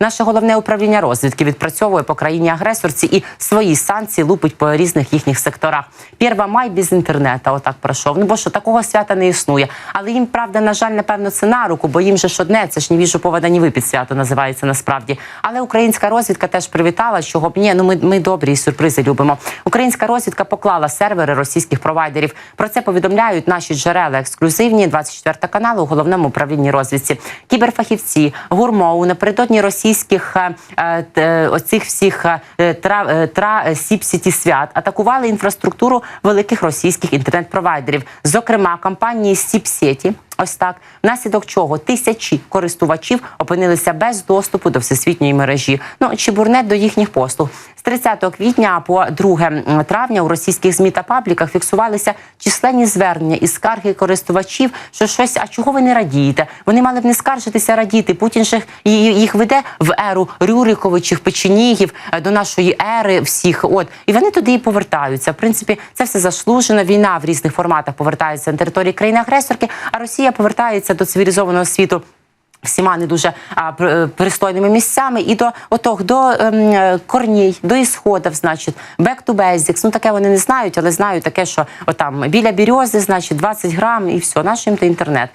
Наше головне управління розвідки відпрацьовує по країні агресорці і свої санкції лупить по різних їхніх секторах. Перва май без інтернету. Отак пройшов. Ну бо що такого свята не існує. Але їм правда, на жаль, напевно, це на руку, бо їм же ж одне, це ж ні віжу повода, ні випід свято називається насправді. Але українська розвідка теж привітала, що гоп, ні, ну ми, ми добрі і сюрпризи любимо. Українська розвідка поклала сервери російських провайдерів. Про це повідомляють наші джерела ексклюзивні 24 каналу у головному управлінні розвідці. Кіберфахівці гурмоу напередодні російських е, е, т- оцих всіх е, тра, е, тра е, сіпсіті свят атакували інфраструктуру великих російських інтернет-провайдерів, зокрема компанії Сіпсеті. Ось так, внаслідок чого тисячі користувачів опинилися без доступу до всесвітньої мережі. Ну чи бурнет до їхніх послуг з 30 квітня по 2 травня у російських змі та пабліках фіксувалися численні звернення і скарги користувачів, що щось, а чого ви не радієте? Вони мали б не скаржитися, радіти. Путін же їх веде в еру Рюриковичів, Печенігів е, до нашої ери всіх. От і вони туди і повертаються. В принципі, це все заслужено. Війна в різних форматах повертається на території країни-агресорки, а Росія повертається до цивілізованого світу. Всіма не дуже а, е, пристойними місцями і до отох, до ем, е, корній, до ісходів, значить, back to basics. Ну таке вони не знають, але знають таке, що отам біля бірьози, значить, 20 грам і все, нашим то інтернет.